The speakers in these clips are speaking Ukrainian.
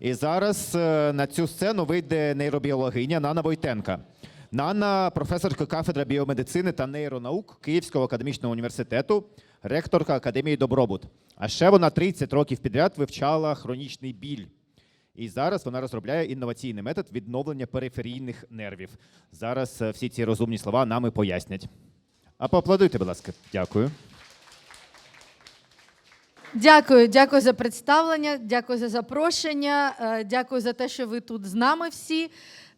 І зараз е, на цю сцену вийде нейробіологиня Нана Войтенка. Нана професорка кафедри біомедицини та нейронаук Київського академічного університету, ректорка Академії Добробут. А ще вона 30 років підряд вивчала хронічний біль. І зараз вона розробляє інноваційний метод відновлення периферійних нервів. Зараз е, всі ці розумні слова нам і пояснять. А поаплодуйте, будь ласка. Дякую. Дякую, дякую за представлення, дякую за запрошення, е, дякую за те, що ви тут з нами всі.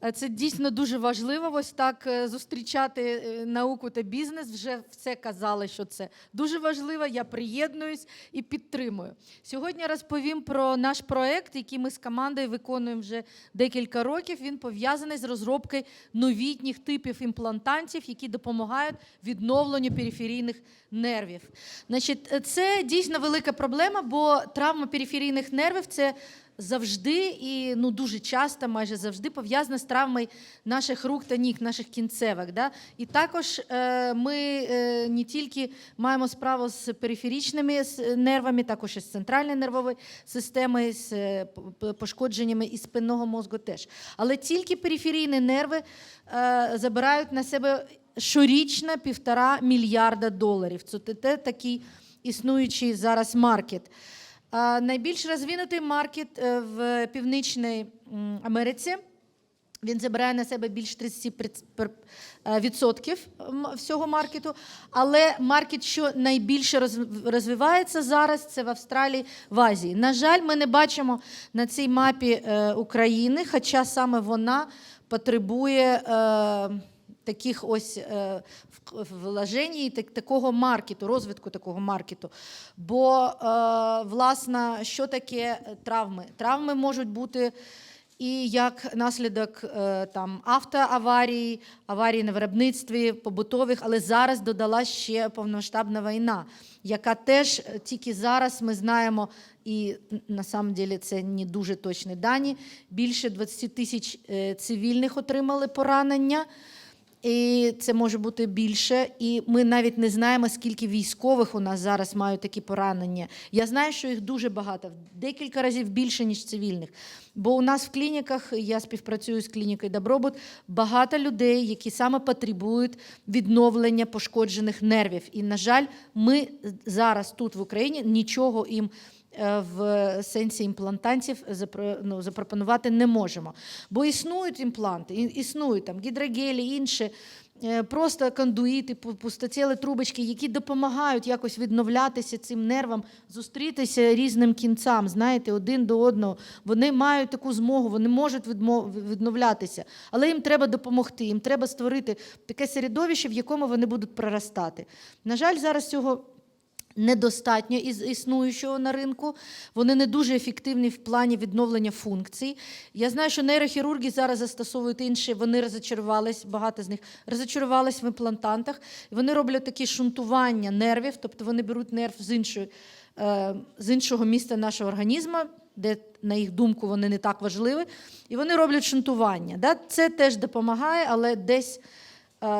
Е, Це дійсно дуже важливо. Ось так е, зустрічати науку та бізнес. Вже все казали, що це дуже важливо. Я приєднуюсь і підтримую. Сьогодні розповім про наш проект, який ми з командою виконуємо вже декілька років. Він пов'язаний з розробкою новітніх типів імплантантів, які допомагають відновленню периферійних нервів. Значить, це дійсно велика проблема, бо травма периферійних нервів це завжди і ну дуже часто, майже завжди пов'язана з травмою наших рук та ніг, наших кінцевих. Да? І також е, ми е, не тільки маємо справу з периферичними с- нервами, також і з центральною нервовою системою, з е, пошкодженнями і спинного мозку теж. Але тільки периферійні нерви е, забирають на себе щорічно півтора мільярда доларів. Це те такий існуючий зараз маркет. Найбільш розвинутий маркет е, в Північній Америці. Він забирає на себе більш 30 приц- пер- е, відсотків м, всього маркету. Але маркет, що найбільше розвивається зараз, це в Австралії, в Азії. На жаль, ми не бачимо на цій мапі е, України, хоча саме вона потребує. Е, Таких ось е, вложень так, такого маркету, розвитку такого маркету. Бо, е, власне, що таке травми? Травми можуть бути і як наслідок е, там автоаварій, аварій на виробництві, побутових, але зараз додалась ще повномасштабна війна, яка теж е, тільки зараз ми знаємо, і на самом деле це не дуже точні дані. Більше 20 тисяч е, цивільних отримали поранення. І це може бути більше. І ми навіть не знаємо, скільки військових у нас зараз мають такі поранення. Я знаю, що їх дуже багато, декілька разів більше, ніж цивільних. Бо у нас в клініках, я співпрацюю з клінікою Добробут, багато людей, які саме потребують відновлення пошкоджених нервів. І, на жаль, ми зараз тут в Україні нічого їм в сенсі імплантантів ну, запропонувати не можемо. Бо існують імпланти, існують там гідрогелі, інші. е, Просто кондуїти, пу- пустотіли трубочки, які допомагають якось відновлятися цим нервам, зустрітися різним кінцям, знаєте, один до одного. Вони мають таку змогу, вони можуть відновлятися, але їм треба допомогти, їм треба створити таке середовище, в якому вони будуть проростати. На жаль, зараз цього недостатньо із існуючого на ринку. Вони не дуже ефективні в плані відновлення функцій. Я знаю, що нейрохірурги зараз застосовують інші, вони розочарувались, багато з них розочарувались в імплантантах. Вони роблять такі шунтування нервів, тобто вони беруть нерв з іншої. е, З іншого міста нашого організму, де, на їх думку, вони не так важливі, і вони роблять шунтування. Це теж допомагає, але десь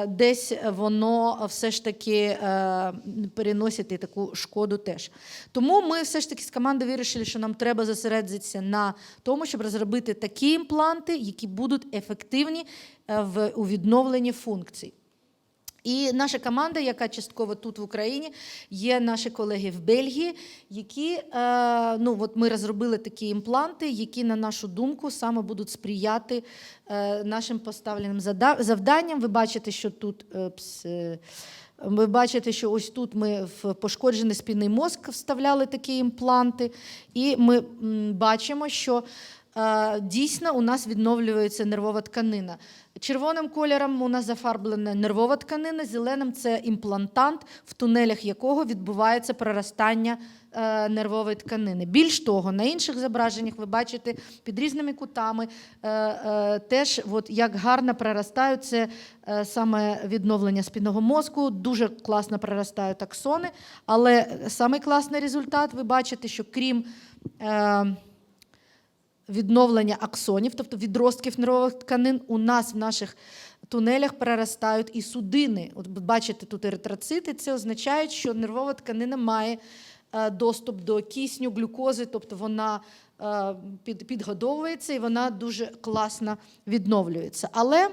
десь воно все ж таки е, переносить і таку шкоду теж. Тому ми все ж таки з командою вирішили, що нам треба зосередитися на тому, щоб розробити такі імпланти, які будуть ефективні е, в, у відновленні функцій. І наша команда, яка частково тут в Україні, є наші колеги в Бельгії, які е, ну от ми розробили такі імпланти, які, на нашу думку, саме будуть сприяти е, нашим поставленим завданням. Ви бачите, що тут. е, ви бачите, що ось тут ми в пошкоджений спінний мозк вставляли такі імпланти, і ми бачимо, що дійсно у нас відновлюється нервова тканина. Червоним кольором у нас зафарблена нервова тканина, зеленим це імплантант, в тунелях якого відбувається проростання е, нервової тканини. Більш того, на інших зображеннях ви бачите під різними кутами е, е, теж, от, як гарно проростають це саме відновлення спінного мозку. Дуже класно проростають аксони, але самий класний результат ви бачите, що крім. Відновлення аксонів, тобто відростків нервових тканин, у нас в наших тунелях проростають і судини. От бачите тут еритроцити, це означає, що нервова тканина має е, доступ до кисню, глюкози, тобто вона е, підгодовується і вона дуже класно відновлюється. Але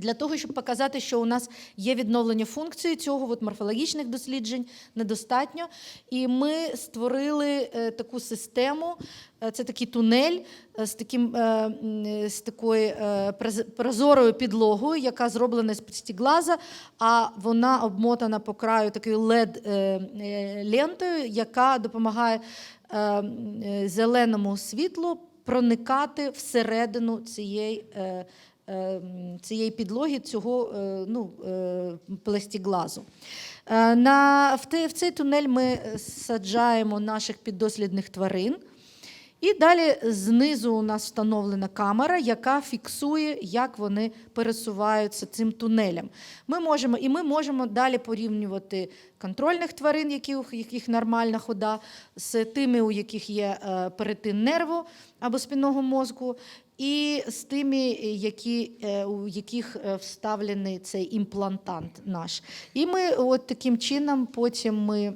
для того, щоб показати, що у нас є відновлення функції, цього от морфологічних досліджень недостатньо. І ми створили е, таку систему, е, це такий тунель е, з, таким, з такою прозорою підлогою, яка зроблена з пластиглаза, а вона обмотана по краю такою LED-лентою, яка допомагає зеленому світлу проникати всередину цієї. Е, е, м, цієї підлоги, цього е, ну, е, пластиглазу. Е, На, в, в цей тунель ми саджаємо наших піддослідних тварин. І далі знизу у нас встановлена камера, яка фіксує, як вони пересуваються цим тунелем. Ми можемо, і ми можемо далі порівнювати контрольних тварин, які, у яких нормальна хода, з тими, у яких є е, перетин нерву або спинного мозку, і з тими, які, е, у яких е, вставлений цей імплантант наш. І ми от таким чином потім ми.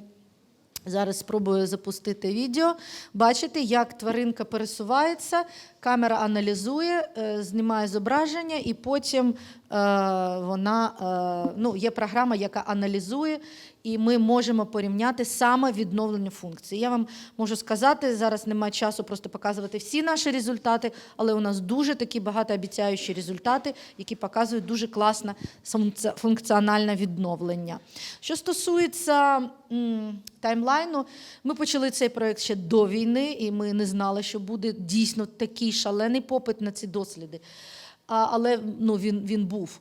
Зараз спробую запустити відео. Бачите, як тваринка пересувається, камера аналізує, е, знімає зображення, і потім вона е, ну, є програма, яка аналізує, і ми можемо порівняти саме відновлення функції. Я вам можу сказати, зараз немає часу просто показувати всі наші результати, але у нас дуже такі багатообіцяючі результати, які показують дуже класне функціональне відновлення. Що стосується таймлайну, ми почали цей проект ще до війни, і ми не знали, що буде дійсно такий шалений попит на ці досліди. Але ну, він, він був.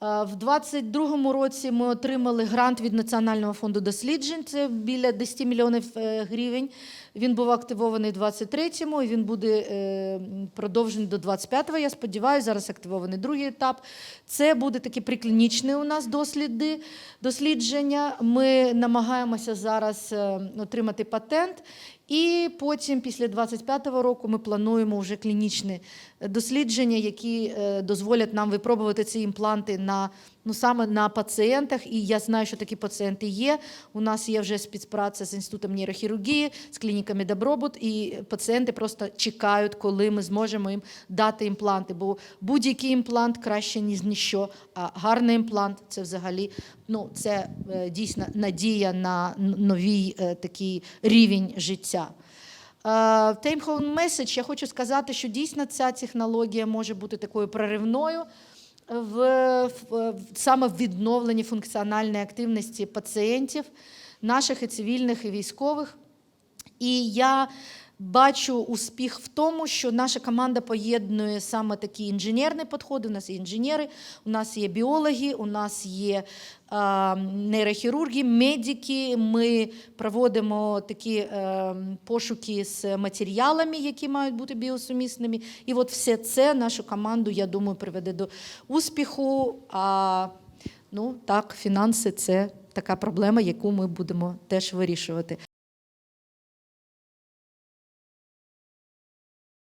В 22-му році ми отримали грант від Національного фонду досліджень. Це біля 10 мільйонів е, гривень. Він був активований в 23-му, і він буде е, продовжений до 25-го. Я сподіваюся, зараз активований другий етап. Це буде такі приклінічні у нас досліди, дослідження. Ми намагаємося зараз е, отримати патент. І потім, після 25-го року, ми плануємо вже клінічні дослідження, які е, дозволять нам випробувати ці імпланти на ну саме на пацієнтах. І я знаю, що такі пацієнти є. У нас є вже співпраця з інститутом нейрохірургії, з клініками Добробут, і пацієнти просто чекають, коли ми зможемо їм дати імпланти. Бо будь-який імплант краще ніж ніщо. А гарний імплант це взагалі ну це е, дійсно надія на новий е, такий рівень життя. Home message, я хочу сказати, що дійсно ця технологія може бути такою проривною в, в саме в відновленні функціональної активності пацієнтів, наших і цивільних, і військових. І я бачу успіх в тому, що наша команда поєднує саме такі інженерні підходи. У нас є інженери, у нас є біологи, у нас є е, нейрохірурги, медики. Ми проводимо такі е, пошуки з матеріалами, які мають бути біосумісними. І от все це нашу команду, я думаю, приведе до успіху. А ну так, фінанси це така проблема, яку ми будемо теж вирішувати.